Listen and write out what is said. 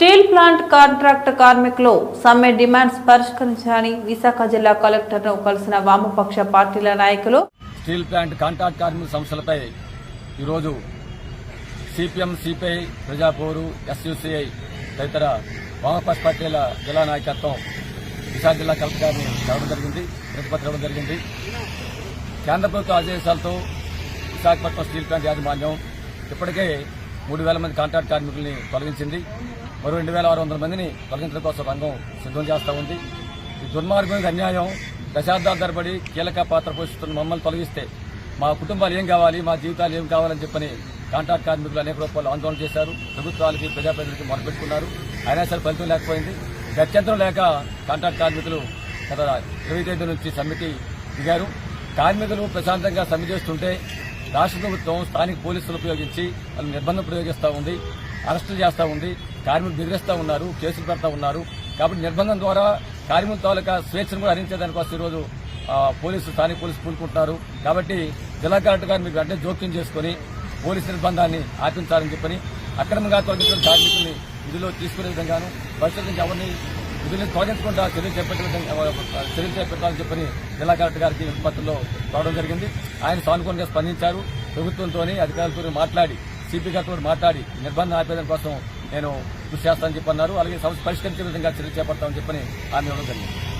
Steel plant contract కార్మికులు సమ్మె demands పరిష్కరించాలని విశాఖ జిల్లా కలెక్టర్ను కలిసిన వామపక్ష పార్టీల నాయకులు స్టీల్ ప్లాంట్ కాంట్రాక్ట్ కార్మిక సంస్థలపై ఈరోజు సిపిఎం సిపిఐ ప్రజాపోరు ఎస్యుసిఐ తదితర వామపక్ష పార్టీల జిల్లా నాయకత్వం విశాఖ జిల్లా కలెక్టర్ గారిని కలవడం జరిగింది ప్రతిపత్తి ఇవ్వడం జరిగింది. కేంద్ర ప్రభుత్వ ఆదేశాలతో విశాఖపట్నం స్టీల్ ప్లాంట్ యాజమాన్యం ఇప్పటికే మూడు వేల మంది కాంట్రాక్ట్ కార్మికుల్ని తొలగించింది. మరో రెండు వేల ఆరు వందల మందిని తొలగించడం కోసం రంగం సిద్ధం చేస్తూ ఉంది. ఈ దుర్మార్గం అన్యాయం దశాబ్దాల తరబడి కీలక పాత్ర పోషిస్తున్న మమ్మల్ని తొలగిస్తే మా కుటుంబాలు ఏం కావాలి మా జీవితాలు ఏం కావాలని చెప్పని కాంట్రాక్ట్ కార్మికులు అనేక రూపాయలు ఆందోళన చేశారు. ప్రభుత్వాలకి ప్రజాప్రతినిధులకి మొరపెట్టుకున్నారు. అయినా సరే ఫలితం లేకపోయింది. గత్యంతరం లేక కాంట్రాక్ట్ కార్మికులు గత ఇరవై తేదీ నుంచి సమ్మెకి దిగారు. కార్మికులు ప్రశాంతంగా సమ్మె చేస్తుంటే రాష్ట్ర ప్రభుత్వం స్థానిక పోలీసులు ఉపయోగించి వాళ్ళు నిర్బంధం ప్రయోగిస్తూ ఉంది అరెస్టులు చేస్తూ ఉంది. కార్మికులు బెదిరిస్తూ ఉన్నారు కేసులు పెడతా ఉన్నారు. కాబట్టి నిర్బంధం ద్వారా కార్మికుల తాలూకా స్వేచ్ఛను కూడా హరించేదానికోసం ఈరోజు ఆ, పోలీసు స్థానిక పోలీసు పూనుకుంటున్నారు. కాబట్టి జిల్లా కలెక్టర్ గారు మీకు వెంటనే జోక్యం చేసుకుని పోలీసు నిర్బంధాన్ని ఆపించాలని చెప్పని అక్రమంగా తొలగించిన కార్మికుల్ని విధుల్లో తీసుకునే విధంగాను భవిష్యత్తు నుంచి ఎవరిని విధుల్ని తొలగించకుండా చర్యలు చేపట్టే విధంగా చర్యలు చేపట్టాలని చెప్పని జిల్లా కలెక్టర్ గారికి విపత్తుల్లో రావడం జరిగింది. ఆయన సానుకూలంగా స్పందించారు. ప్రభుత్వంతో అధికారులతో మాట్లాడి సిపి గారితో మాట్లాడి నిర్బంధం ఆపేదాని కోసం నేను కృషి చేస్తానని చెప్పన్నారు. అలాగే సమస్య పరిష్కరించే విధంగా చర్య చేపడతామని చెప్పని ఆమె ఇవ్వడం జరిగింది.